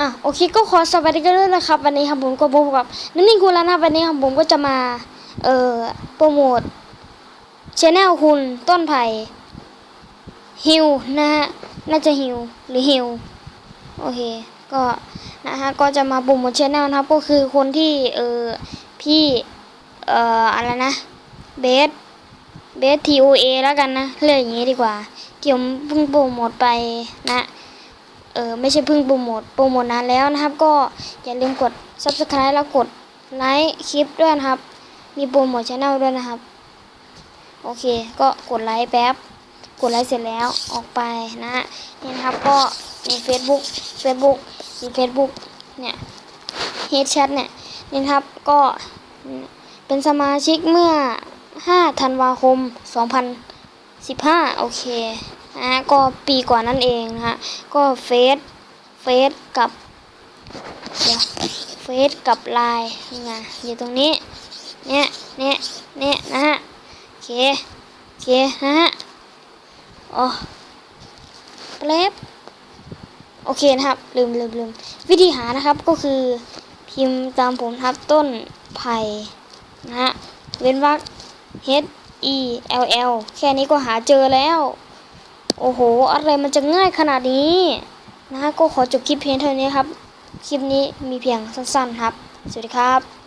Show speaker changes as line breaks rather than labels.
อะโอเคก็ขอสวัสดีกันด้วยนะครับ วันนี้ครับผมก็พบกับน้ำนิ่งคุณแล้วนะวันนี้ครับผมก็จะมาเอ่อโปรโมทชแนลคุณต้นไผ่ฮิวนะฮะน่าจะฮิวหรือฮิวโอเคก็นะฮะก็จะมาโปรโมทชแนลนะครับก็คือคนที่เอ่อพี่เอ่ออะไรนะเบสเบสทีโอเอแล้วกันนะเรียกอย่างนี้ดีกว่า เกี่ยวเพิ่งโปรโมทไปนะ ออไม่ใช่เพิ่งโปรโมทโปรโมทนานแล้วนะครับ ก็อย่าลืมกด subscribe แล้วกดไลค์คลิปด้วยนะครับ มีโปรโมทช anel ด้วยนะครับ โอเค ก็กดไลค์แป๊บ กดไลค์เสร็จแล้วออกไปนะนี่นะครับก็มี Facebook Facebook มี Facebook เนี่ย h e a d Chat เนี่ยนี่ครับก็เป็นสมาชิกเมื่อ 5 ธันวาคม 2015 โอเค นะฮะก็ปีก่อนนั่นเองนะฮะก็เฟซเฟซกับเดี๋ยวเฟซกับไลน์นี่ไงอยู่ตรงนี้เนี่ยเนี่ยเนี่ยนะฮะโอเคโอเคนะฮะอ๋อแป๊บโอเคนะครับลืมลืมลืมวิธีหานะครับก็คือพิมพ์ตามผมนะครับต้นไผ่นะฮะเว้นวรรค H E L L แค่นี้ก็หาเจอแล้ว โอ้โห อะไรมันจะง่ายขนาดนี้นะฮะก็ขอจบคลิปเพียงเท่านี้ครับ คลิปนี้มีเพียงสั้นๆครับ สวัสดีครับ